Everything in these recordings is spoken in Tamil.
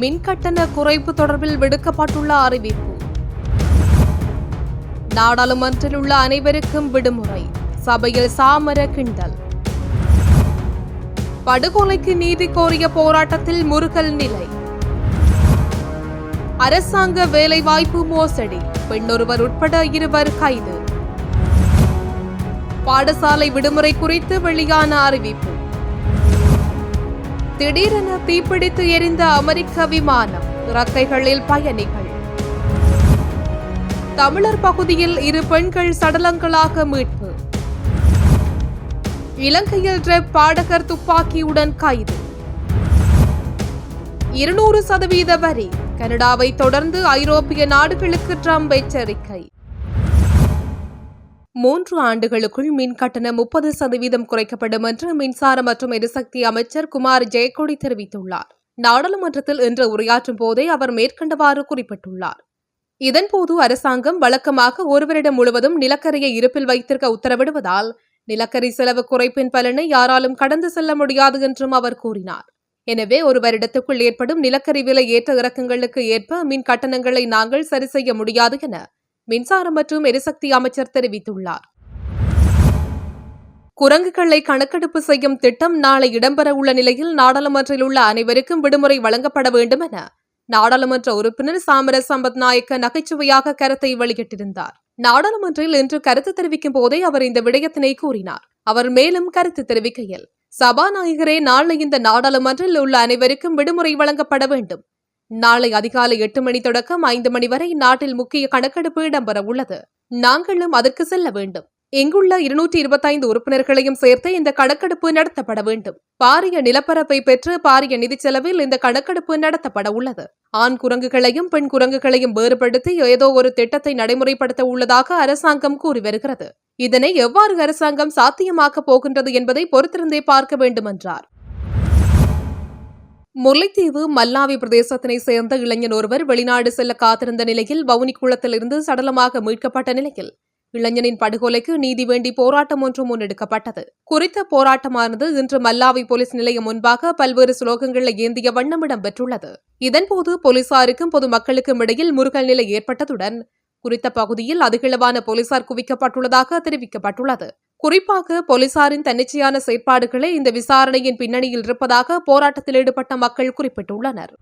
மின் கட்டண குறைப்பு தொடர்பில் விடுக்கப்பட்டுள்ள அறிவிப்பு. நாடாளுமன்றில் உள்ள அனைவருக்கும் விடுமுறை. சபையில் சாமர கிண்டல். படுகொலைக்கு நீதி கோரிய போராட்டத்தில் முருகல் நிலை. அரசாங்க வேலைவாய்ப்பு மோசடி. பெண்ணொருவர் உட்பட இருவர் கைது. பாடசாலை விடுமுறை குறித்து வெளியான அறிவிப்பு. திடீரென தீப்பிடித்து எரிந்த அமெரிக்க விமானம் இறக்கைகளில் பயணிகள். தமிழர் பகுதியில் இரு பெண்கள் சடலங்களாக மீட்பு. இலங்கையில் ரெப் பாடகர் துப்பாக்கியுடன் கைது. இருநூறு சதவீத வரி. கனடாவை தொடர்ந்து ஐரோப்பிய நாடுகளுக்கு ட்ரம்ப் எச்சரிக்கை. மூன்று ஆண்டுகளுக்குள் மின் கட்டணம் முப்பது சதவீதம் குறைக்கப்படும் என்று மின்சார மற்றும் எரிசக்தி அமைச்சர் குமார் ஜெயக்கொடி தெரிவித்துள்ளார். நாடாளுமன்றத்தில் இன்று உரையாற்றும் போதே அவர் மேற்கண்டவாறு குறிப்பிட்டுள்ளார். இதன்போது அரசாங்கம் வழக்கமாக ஒரு வருடம் முழுவதும் நிலக்கரியை இருப்பில் வைத்திருக்க உத்தரவிடுவதால் நிலக்கரி செலவு குறைப்பின் பலனை யாராலும் கடந்து செல்ல முடியாது என்றும் அவர் கூறினார். எனவே ஒரு வருடத்துக்குள் ஏற்படும் நிலக்கரி விலை ஏற்ற இறக்கங்களுக்கு ஏற்ப மின் கட்டணங்களை நாங்கள் சரி செய்ய முடியாது என மின்சாரம் மற்றும் எரிசக்தி அமைச்சர் தெரிவித்துள்ளார். குரங்குகளை கணக்கெடுப்பு செய்யும் திட்டம் நாளை இடம்பெற உள்ள நிலையில் நாடாளுமன்றில் உள்ள அனைவருக்கும் விடுமுறை வழங்கப்பட வேண்டும் என நாடாளுமன்ற உறுப்பினர் சாமர சம்பத் நாயக்க நகைச்சுவையாக கருத்தை வெளியிட்டிருந்தார். நாடாளுமன்றில் இன்று கருத்து தெரிவிக்கும் போதே அவர் இந்த விடயத்தினை கூறினார். அவர் மேலும் கருத்து தெரிவிக்கையில் சபாநாயகரே நாளை இந்த நாடாளுமன்றில் உள்ள அனைவருக்கும் விடுமுறை வழங்கப்பட வேண்டும். நாளை அதிகாலை எட்டு மணி தொடக்கம் ஐந்து மணி வரை நாட்டில் முக்கிய கணக்கெடுப்பு இடம்பெற உள்ளது. நாங்களும் அதற்கு செல்ல வேண்டும். இங்குள்ள இருநூற்றி இருபத்தைந்து உறுப்பினர்களையும் சேர்த்து இந்த கணக்கெடுப்பு நடத்தப்பட வேண்டும். பாரிய நிலப்பரப்பை பெற்று பாரிய நிதி செலவில் இந்த கணக்கெடுப்பு நடத்தப்பட உள்ளது. ஆண் குரங்குகளையும் பெண் குரங்குகளையும் வேறுபடுத்தி ஏதோ ஒரு திட்டத்தை நடைமுறைப்படுத்த உள்ளதாக அரசாங்கம் கூறி வருகிறது. இதனை எவ்வாறு அரசாங்கம் சாத்தியமாக்கப் போகின்றது என்பதை பொறுத்திருந்தே பார்க்க வேண்டும் என்றார் முல்லைத்தீவு மல்லாவி பிரதேசத்தினை சேர்ந்த இளைஞன் ஒருவர் வெளிநாடு செல்ல காத்திருந்த நிலையில் வவுனிக்குளத்திலிருந்து சடலமாக மீட்கப்பட்ட நிலையில் இளைஞனின் படுகொலைக்கு நீதி வேண்டி போராட்டம் ஒன்று முன்னெடுக்கப்பட்டது. குறித்த போராட்டமானது இன்று மல்லாவி போலீஸ் நிலையம் முன்பாக பல்வேறு சுலோகங்களை ஏந்திய வண்ணம் இடம்பெற்றுள்ளது. இதன்போது போலீசாருக்கும் பொதுமக்களுக்கும் இடையில் முருகல் நிலை ஏற்பட்டதுடன் குறித்த பகுதியில் அதிகளவான போலீசார் குவிக்கப்பட்டுள்ளதாக தெரிவிக்கப்பட்டுள்ளது. குறிப்பாக போலீசாரின் தன்னிச்சையான செயற்பாடுகளே இந்த விசாரணையின் பின்னணியில் இருப்பதாக போராட்டத்தில் ஈடுபட்ட மக்கள் குறிப்பிட்டுள்ளனர்.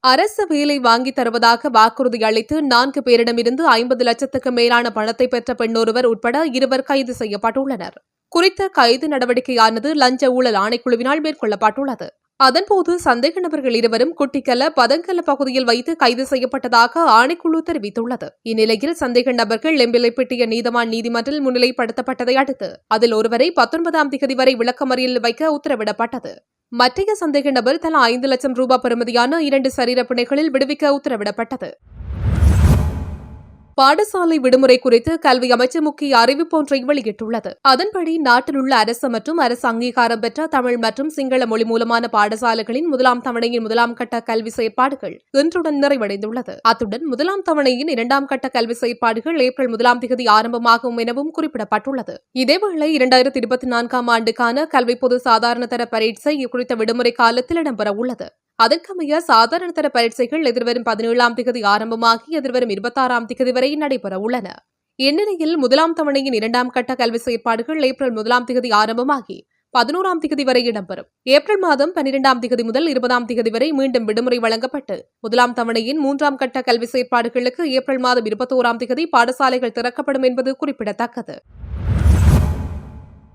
அரசு வேலை வாங்கித் தருவதாக வாக்குறுதி அளித்து நான்கு பேரிடமிருந்து ஐம்பது லட்சத்துக்கு மேலான பணத்தை பெற்ற பெண்ணொருவர் உட்பட இருவர் கைது செய்யப்பட்டுள்ளனர். குறித்த கைது நடவடிக்கையானது லஞ்ச ஊழல் ஆணைக்குழுவினால் மேற்கொள்ளப்பட்டுள்ளது. அதன்போது சந்தேக நபர்கள் இருவரும் குட்டிக்கல பதங்கல பகுதியில் வைத்து கைது செய்யப்பட்டதாக ஆணைக்குழு தெரிவித்துள்ளது. இந்நிலையில் சந்தேக நபர்கள் எம்பிலைப்பட்டிய நீதவான் நீதிமன்றில் முன்னிலைப்படுத்தப்பட்டதை அடுத்து அதில் ஒருவரை பத்தொன்பதாம் திகதி வரை விளக்கமறியலில் வைக்க உத்தரவிடப்பட்டது. மற்றைய சந்தேக நபர் தலா ஐந்து லட்சம் ரூபாய் பெறுமதியான இரண்டு சரீர பிணைகளில் விடுவிக்க உத்தரவிடப்பட்டது. பாடசாலை விடுமுறை குறித்து கல்வி அமைச்சு முக்கிய அறிவிப்பு ஒன்றை வெளியிட்டுள்ளது. அதன்படி நாட்டில் உள்ள அரசு மற்றும் அரசு அங்கீகாரம் பெற்ற தமிழ் மற்றும் சிங்கள மொழி மூலமான பாடசாலைகளின் முதலாம் தவணையின் முதலாம் கட்ட கல்வி செயற்பாடுகள் இன்றுடன் நிறைவடைந்துள்ளது. அத்துடன் முதலாம் தவணையின் இரண்டாம் கட்ட கல்வி செயற்பாடுகள் ஏப்ரல் முதலாம் தேதி ஆரம்பமாகும் எனவும் குறிப்பிடப்பட்டுள்ளது. இதேவேளை இரண்டாயிரத்தி இருபத்தி நான்காம் ஆண்டுக்கான கல்வி பொது சாதாரண தர பரீட்சை குறித்த விடுமுறை காலத்தில் இடம்பெற உள்ளது அதற்கமைய சாதாரண தர பரீட்சைகள் எதிர்வரும் பதினேழாம் திகதி ஆரம்பமாகி எதிர்வரும் இருபத்தாறாம் திகதி வரை நடைபெற உள்ளன. இந்நிலையில் முதலாம் தவணையின் இரண்டாம் கட்ட கல்வி செயற்பாடுகள் ஏப்ரல் முதலாம் திகதி ஆரம்பமாகி பதினோராம் திகதி வரை இடம்பெறும். ஏப்ரல் மாதம் பன்னிரெண்டாம் திகதி முதல் இருபதாம் திகதி வரை மீண்டும் விடுமுறை வழங்கப்பட்டு முதலாம் தவணையின் மூன்றாம் கட்ட கல்வி செயற்பாடுகளுக்கு ஏப்ரல் மாதம் இருபத்தோராம் திகதி பாடசாலைகள் திறக்கப்படும் என்பது குறிப்பிடத்தக்கது.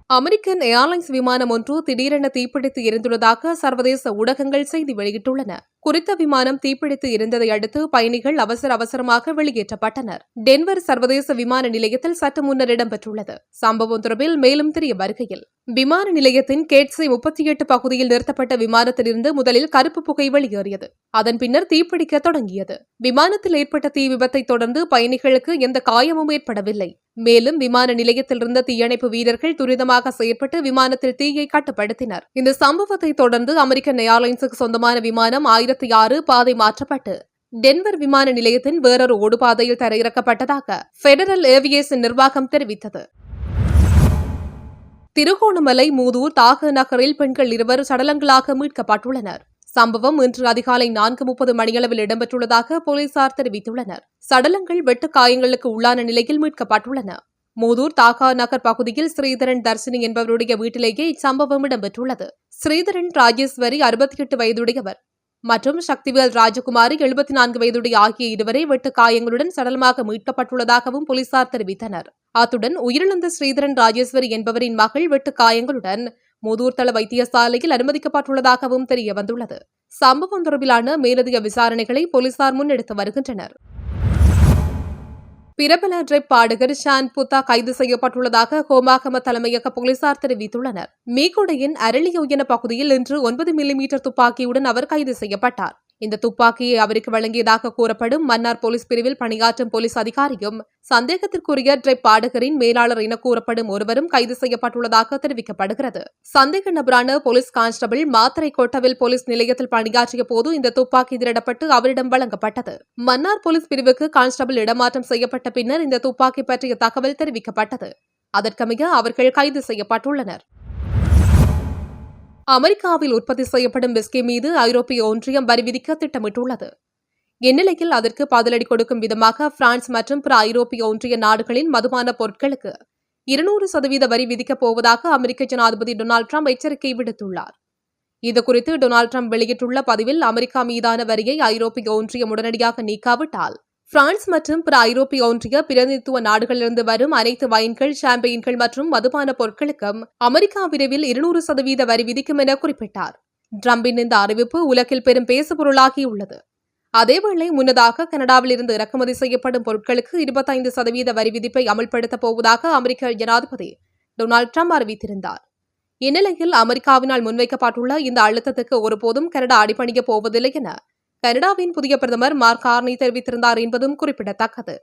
அமெரிக்கன் ஏர்லைன்ஸ் விமானம் ஒன்று திடீரென தீப்பிடித்து எரிந்துள்ளதாக சர்வதேச ஊடகங்கள் செய்தி வெளியிட்டுள்ளன. குறித்த விமானம் தீப்பிடித்து இருந்ததை அடுத்து பயணிகள் அவசர அவசரமாக வெளியேற்றப்பட்டனர். டென்வர் சர்வதேச விமான நிலையத்தில் சற்று முன்னர் இடம்பெற்றுள்ளது. சம்பவம் தொடர்பில் மேலும் தெரிய வருகையில் விமான நிலையத்தின் கேட்ஸை முப்பத்தி எட்டு பகுதியில் நிறுத்தப்பட்ட விமானத்திலிருந்து முதலில் கருப்பு புகை வெளியேறியது. அதன் பின்னர் தீப்பிடிக்க தொடங்கியது. விமானத்தில் ஏற்பட்ட தீ விபத்தை தொடர்ந்து பயணிகளுக்கு எந்த காயமும் ஏற்படவில்லை. மேலும் விமான நிலையத்தில் இருந்த தீயணைப்பு வீரர்கள் துரிதமாக செயற்பட்டு விமானத்தில் தீயை கட்டுப்படுத்தினர். இந்த சம்பவத்தை தொடர்ந்து அமெரிக்கன் ஏர்லைன்ஸுக்கு சொந்தமான விமானம் ஆயிரத்தி ஆறு பாதை மாற்றப்பட்டு டென்வர் விமான நிலையத்தின் வேறொரு ஓடுபாதையில் தரையிறக்கப்பட்டதாக பெடரல் ஏவியேஷன் நிர்வாகம் தெரிவித்தது. திருகோணமலை மூதூர் தாக நகரில் பெண்கள் இருவர் சடலங்களாக மீட்கப்பட்டுள்ளனர். சம்பவம் இன்று அதிகாலை நான்கு முப்பது மணியளவில் இடம்பெற்றுள்ளதாக போலீசார் தெரிவித்துள்ளனர். சடலங்கள் வெட்டு காயங்களுக்கு உள்ளான நிலையில் மீட்கப்பட்டுள்ளன. மூதூர் தாகா நகர் பகுதியில் ஸ்ரீதரன் தர்சினி என்பவருடைய வீட்டிலேயே இச்சம்பவம் இடம்பெற்றுள்ளது. ஸ்ரீதரன் ராஜேஸ்வரி அறுபத்தி எட்டு வயதுடையவர். மற்றும் சக்திவேல் ராஜகுமாரி எழுபத்தி நான்கு வயதுடைய ஆகிய இருவரை வெட்டு காயங்களுடன் சடலமாக மீட்கப்பட்டுள்ளதாகவும் போலீசார் தெரிவித்தனர். அத்துடன் உயிரிழந்த ஸ்ரீதரன் ராஜேஸ்வரி என்பவரின் மகள் வெட்டு காயங்களுடன் மூதூர்தள வைத்தியசாலையில் அனுமதிக்கப்பட்டுள்ளதாகவும் தெரியவந்துள்ளது. சம்பவம் தொடர்பிலான மேலதிக விசாரணைகளை போலீசார் முன்னெடுத்து வருகின்றனர். பிரபல ட்ரிப் பாடகர் ஷான் புத்தா கைது செய்யப்பட்டுள்ளதாக ஹோமாகம தலைமையக போலீசார் தெரிவித்துள்ளனர். மீகுடையின் அரளியோயன பகுதியில் இன்று ஒன்பது மில்லிமீட்டர் துப்பாக்கியுடன் அவர் கைது செய்யப்பட்டார். இந்த துப்பாக்கியை அவருக்கு வழங்கியதாக கூறப்படும் மன்னார் போலீஸ் பிரிவில் பணியாற்றும் போலீஸ் அதிகாரியும் சந்தேகத்திற்குரிய ட்ரிப் பாடகரின் மேலாளர் என கூறப்படும் ஒருவரும் கைது செய்யப்பட்டுள்ளதாக தெரிவிக்கப்படுகிறது. சந்தேக நபரான போலீஸ் கான்ஸ்டபிள் மாத்திரை கோட்டவில் போலீஸ் நிலையத்தில் பணியாற்றிய போது இந்த துப்பாக்கி திருடப்பட்டு அவரிடம் வழங்கப்பட்டது. மன்னார் போலீஸ் பிரிவுக்கு கான்ஸ்டபிள் இடமாற்றம் செய்யப்பட்ட பின்னர் இந்த துப்பாக்கி பற்றிய தகவல் தெரிவிக்கப்பட்டது. அதற்கமைய அவர்கள் கைது செய்யப்பட்டுள்ளனர். அமெரிக்காவில் உற்பத்தி செய்யப்படும் விஸ்கி மீது ஐரோப்பிய ஒன்றியம் வரி விதிக்க திட்டமிட்டுள்ளது. இந்நிலையில் அதற்கு பதிலடி கொடுக்கும் விதமாக பிரான்ஸ் மற்றும் பிற ஐரோப்பிய ஒன்றிய நாடுகளின் மதுபான பொருட்களுக்கு இருநூறு சதவீத வரி விதிக்கப் போவதாக அமெரிக்க ஜனாதிபதி டொனால்டு ட்ரம்ப் எச்சரிக்கை விடுத்துள்ளார். இதுகுறித்து டொனால்டு ட்ரம்ப் வெளியிட்டுள்ள பதிவில் அமெரிக்கா மீதான வரியை ஐரோப்பிய ஒன்றியம் உடனடியாக நீக்காவிட்டால் பிரான்ஸ் மற்றும் பிற ஐரோப்பிய ஒன்றிய பிரதிநிதித்துவ நாடுகளிலிருந்து வரும் அனைத்து வைன்கள் ஷாம்பெயின்கள் மற்றும் மதுபான பொருட்களுக்கும் அமெரிக்கா விரைவில் இருநூறு சதவீத வரி விதிக்கும் என குறிப்பிட்டார். டிரம்பின் இந்த அறிவிப்பு உலகில் பெரும் பேசுபொருளாகியுள்ளது. அதேவேளை முன்னதாக கனடாவில் இருந்து இறக்குமதி செய்யப்படும் பொருட்களுக்கு இருபத்தைந்து சதவீத வரி விதிப்பை அமல்படுத்தப் போவதாக அமெரிக்க ஜனாதிபதி டொனால்டு ட்ரம்ப் அறிவித்திருந்தார். இந்நிலையில் அமெரிக்காவினால் முன்வைக்கப்பட்டுள்ள இந்த அழுத்தத்துக்கு ஒருபோதும் கனடா அடிபணியப் போவதில்லை என கனடாவின் புதிய பிரதமர் மார்க் கார்னி தெரிவித்திருந்தார் என்பதும் குறிப்பிடத்தக்கது.